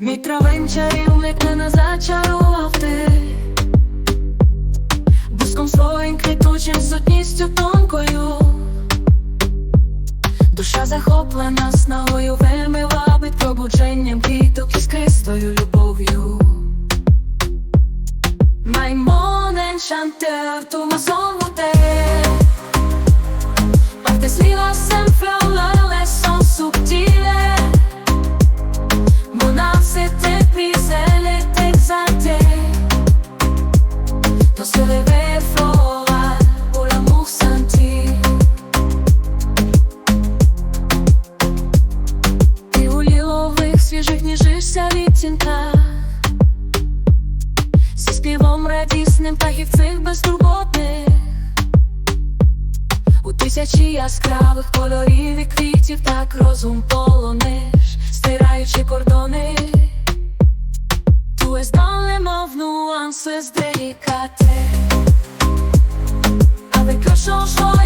Мій травень чарівник мене зачарував ти Буском своїм квітучим сутністю тонкою Душа захоплена снагою, вельми вабить пробудженням квіток із кристою любов'ю. Maimon enchanteur, tu свіжих ніжишся відтінках Зі співом радісним птахівцих безтурботних У тисячі яскравих кольорів і так розум полониш, стираючи кордони Czuję zdolny mów nuanse z delikaty Aby koszą szło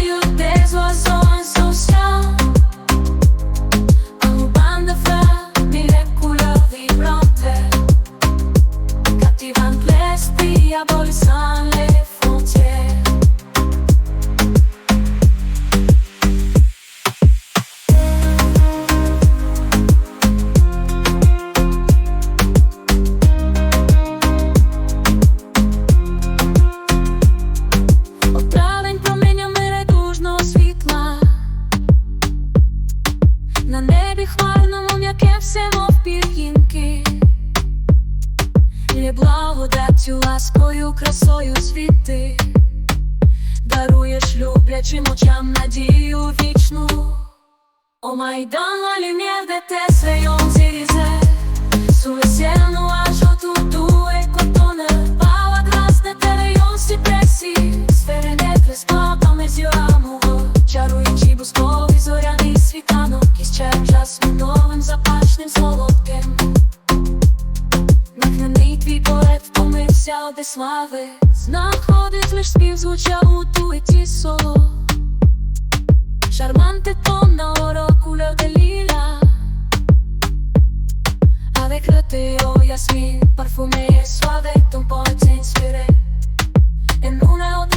На небі хмарному м'яке все мов пір'їнки. Є благодаттю, ласкою, красою світи Даруєш люблячим очам надію вічну. О Майдан, де те де слави Знаходить лиш спів звучав у дуеті соло Charmante tonna oro couleur de lilas Avec le thé au yasmine parfumé et suave Ton poète s'inspiré En una ode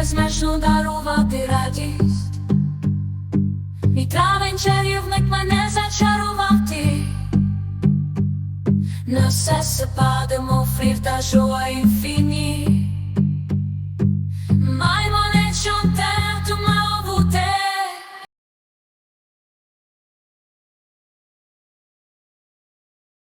безмежно дарувати радість. І травень чарівник мене зачарував ти. Не все сипадемо m'offrir ta joie infinie